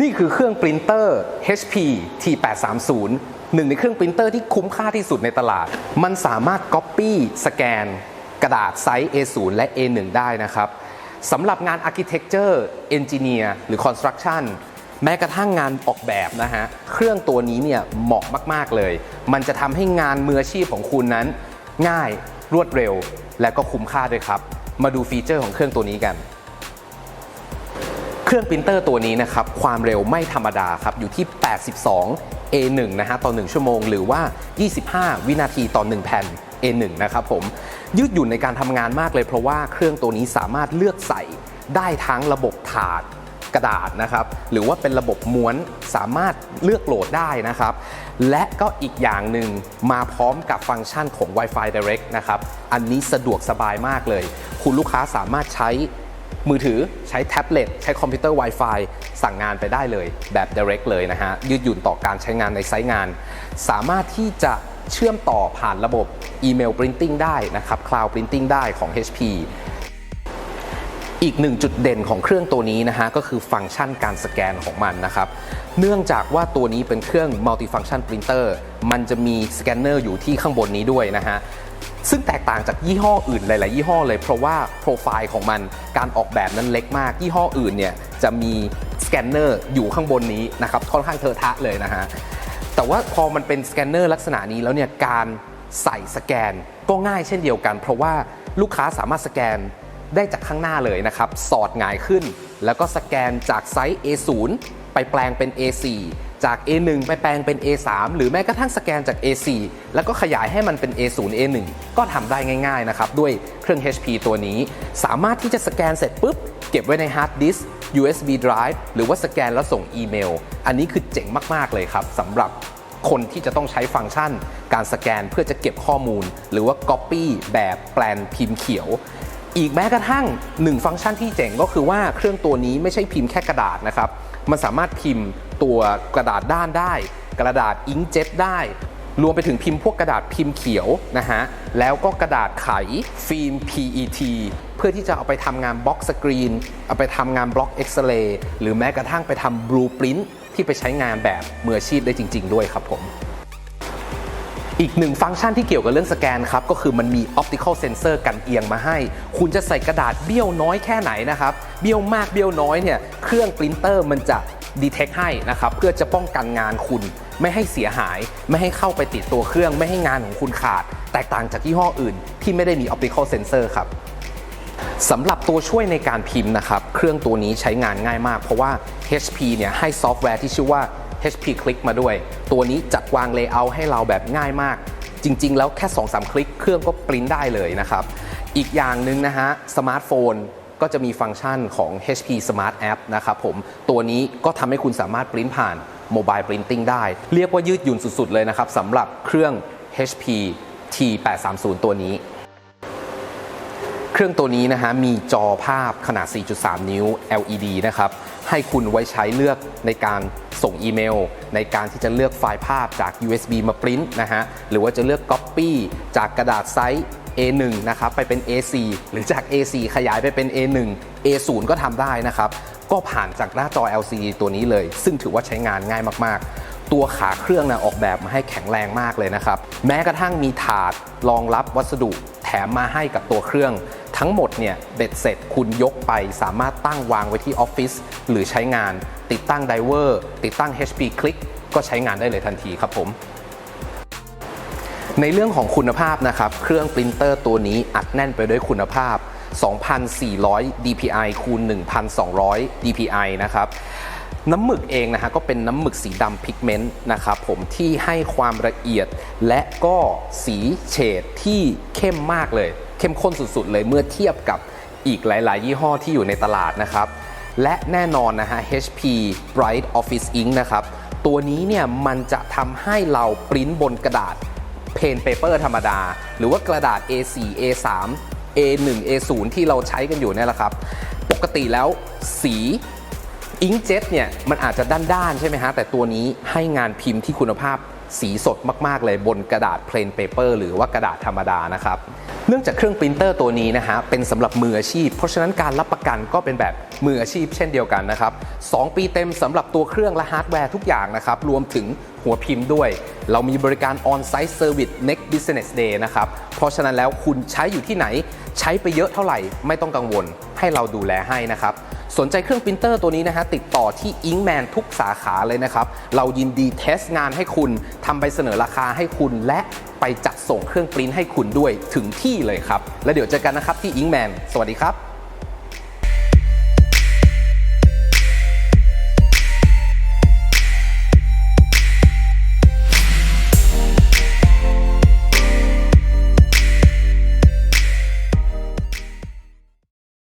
นี่คือเครื่องปรินเตอร์ HP T830 หนึ่งในเครื่องปรินเตอร์ที่คุ้มค่าที่สุดในตลาด มันสามารถ Copy สแกน กระดาษไซส์ A0 และ A1 ได้นะครับสำหรับงาน Architecture Engineer หรือ Construction แม้กระทั่งงานออกแบบนะฮะ เครื่องตัวนี้เนี่ยเหมาะมาก ๆ เลย มันจะทำให้งานมืออาชีพของคุณนั้น ง่ายรวดเร็ว และก็คุ้มค่าด้วยครับ มาดูฟีเจอร์ของเครื่องตัวนี้กัน เครื่องปรินเตอร์ตัวนี้นะครับ ความเร็วไม่ธรรมดาครับ อยู่ที่ 82 A1 นะฮะต่อ 1 ชั่วโมง หรือว่า 25 วินาทีต่อ 1 แผ่น A1 นะครับผม ยืดหยุ่นในการทำงานมากเลย เพราะว่าเครื่องตัวนี้สามารถเลือกใส่ได้ทั้งระบบถาดกระดาษนะครับ หรือว่าเป็นระบบม้วนสามารถเลือกโหลดได้นะครับ และก็อีกอย่างหนึ่งมาพร้อมกับฟังก์ชันของ Wi-Fi Direct นะครับ อันนี้สะดวกสบายมากเลย คุณลูกค้าสามารถใช้ มือถือใช้แท็บเล็ตใช้คอมพิวเตอร์ Wi-Fi สั่งงานไปได้เลยแบบ direct เลยนะฮะ ยืดหยุ่นต่อการใช้งานในไซต์งาน สามารถที่จะเชื่อมต่อผ่านระบบอีเมล Printing ได้นะครับ Cloud Printing ได้ของ HP อีกหนึ่งจุดเด่นของเครื่องตัวนี้นะฮะก็คือฟังก์ชันการสแกนของมันนะครับ เนื่องจากว่าตัวนี้เป็นเครื่อง multifunction printer มันจะมีสแกนเนอร์อยู่ที่ข้างบนนี้ด้วยนะฮะ ซึ่งแตกต่างจากยี่ห้ออื่นหลาย ๆ ยี่ห้อเลย เพราะว่าโปรไฟล์ของมันการออกแบบนั้นเล็กมาก ยี่ห้ออื่นเนี่ยจะมีสแกนเนอร์อยู่ข้างบนนี้นะครับค่อนข้างเทอะทะเลยนะฮะแต่ว่าพอมันเป็นสแกนเนอร์ลักษณะนี้แล้วเนี่ยการใส่สแกนก็ง่ายเช่นเดียวกัน เพราะว่าลูกค้าสามารถสแกนได้จากข้างหน้าเลยนะครับ สอดหงายขึ้น แล้วก็สแกนจากไซส์ A0 ไปแปลงเป็น A4 จาก A1 ไปแปลงเป็น A3 หรือแม้กระทั่งสแกนจาก A4 แล้วก็ขยายให้มันเป็น A0 A1 ก็ทำได้ง่ายๆนะครับด้วยเครื่อง HP ตัวนี้ สามารถที่จะสแกนเสร็จปุ๊บ เก็บไว้ในฮาร์ดดิสก์ USB drive หรือว่าสแกนแล้วส่งอีเมล อันนี้คือเจ๋งมากๆเลยครับสำหรับคนที่จะต้องใช้ฟังก์ชัน การสแกนเพื่อจะเก็บข้อมูล หรือว่า Copy แบบแปลนพิมพ์เขียวอีกแม้กระทั่งหนึ่งฟังก์ชันที่เจ๋งก็คือว่าเครื่องตัวนี้ไม่ใช่พิมพ์แค่กระดาษนะครับ มันสามารถพิมพ์ ตัวกระดาษด้านได้ กระดาษอิงเจ็ตได้ รวมไปถึงพิมพ์พวกกระดาษพิมพ์เขียวนะฮะแล้วก็กระดาษไขฟิล์ม PET เพื่อที่จะเอาไปทำงานบล็อกสกรีน เอาไปทำงานบล็อกเอ็กซเรย์หรือแม้กระทั่งไปทำบลูปรินท์ที่ไปใช้งานแบบมืออาชีพได้จริง ๆ ด้วยครับผมอีกหนึ่งฟังก์ชันที่เกี่ยวกับเรื่องสแกนครับ ก็คือมันมี optical sensor กันเอียงมาให้ คุณจะใส่กระดาษเบี้ยวน้อยแค่ไหนนะครับ เบี้ยวมากเบี้ยวน้อยเนี่ย เครื่องปรินเตอร์มันจะ detect ให้นะครับเพื่อจะป้องกันงานคุณไม่ให้เสียหาย ไม่ให้เข้าไปติดตัวเครื่อง ไม่ให้งานของคุณขาด แตกต่างจากยี่ห้ออื่น ที่ไม่ได้มี optical sensor ครับสำหรับตัวช่วยในการพิมพ์นะครับ เครื่องตัวนี้ใช้งานง่ายมาก เพราะว่า HP เนี่ยให้ซอฟต์แวร์ที่ชื่อว่า HP Click มาด้วย ตัวนี้จัดวางเลเยอร์ให้เราแบบง่ายมาก จริง ๆ แล้วแค่ 2-3 คลิก เครื่องก็ปริ้นได้เลยนะครับ อีกอย่างหนึ่งนะฮะ สมาร์ทโฟน ก็จะมีฟังก์ชันของ HP Smart App นะครับผม ตัวนี้ก็ทำให้คุณสามารถปริ้นผ่านโมบายปรินติ้งได้ เรียกว่ายืดหยุ่นสุด ๆ เลยนะครับสำหรับเครื่อง HP T830 ตัวนี้เครื่องตัวนี้นะฮะมีจอภาพขนาด 4.3 นิ้ว LED นะครับ ให้คุณไว้ใช้เลือกในการส่งอีเมล ในการที่จะเลือกไฟล์ภาพจาก USB มาปริ้นนะฮะ หรือว่าจะเลือก Copy จากกระดาษไซส์ A1 นะครับไปเป็น A4 หรือจาก A4 ขยายไปเป็น A1 A0 ก็ทำได้นะครับก็ผ่านจากหน้าจอ LCD ตัวนี้เลย ซึ่งถือว่าใช้งานง่ายมากๆ ตัวขาเครื่องนะออกแบบมาให้แข็งแรงมากเลยนะครับแม้กระทั่งมีถาดรองรับวัสดุแถมมาให้กับตัวเครื่องทั้งหมดเนี่ยเบ็ดเสร็จคุณยกไปสามารถตั้งวางไว้ที่ออฟฟิศหรือใช้งาน ติดตั้งไดเวอร์ติดตั้ง HP Click ก็ใช้งานได้เลยทันทีครับผม ในเรื่องของคุณภาพนะครับ เครื่องปรินเตอร์ตัวนี้อัดแน่นไปด้วยคุณภาพ 2,400 DPI คูณ 1,200 DPI นะครับน้ำหมึกเองนะฮะก็เป็นน้ำหมึกสีดำพิกเมนต์นะครับผมที่ให้ความละเอียดและก็สีเฉดที่เข้มมากเลย เข้มข้นสุดๆเลยเมื่อเทียบกับอีกหลายๆ ยี่ห้อที่อยู่ในตลาดนะครับ และแน่นอนนะฮะ HP Bright Office Ink นะครับ ตัวนี้เนี่ยมันจะทำให้เราปริ้นบนกระดาษ เพนเปเปอร์ธรรมดา หรือว่ากระดาษ A4 A3 A1 A0 ที่เราใช้กันอยู่เนี่ยแหละครับ ปกติแล้วสีอิงเจ็ตเนี่ยมันอาจจะด้านๆใช่ไหมฮะ แต่ตัวนี้ให้งานพิมพ์ที่คุณภาพสีสดมากๆเลยบนกระดาษเพลนเปเปอร์หรือว่ากระดาษธรรมดานะครับ เนื่องจากเครื่องปรินเตอร์ตัวนี้นะฮะ เป็นสำหรับมืออาชีพ เพราะฉะนั้นการรับประกันก็เป็นแบบมืออาชีพเช่นเดียวกันนะครับ 2 ปีเต็มสำหรับตัวเครื่องและฮาร์ดแวร์ทุกอย่างนะครับ รวมถึง หัวพิมพ์ด้วย เรามีบริการ On-Site Service Next Business Day นะครับ เพราะฉะนั้นแล้วคุณใช้อยู่ที่ไหน ใช้ไปเยอะเท่าไหร่ ไม่ต้องกังวล ให้เราดูแลให้นะครับ สนใจเครื่องปรินเตอร์ตัวนี้นะฮะ ติดต่อที่ Inkman ทุกสาขาเลยนะครับ เรายินดีเทสงานให้คุณทำใบเสนอราคาให้คุณ และไปจัดส่งเครื่องปริ้นให้คุณด้วยถึงที่เลยครับ แล้วเดี๋ยวเจอกันนะครับที่ Inkman สวัสดีครับ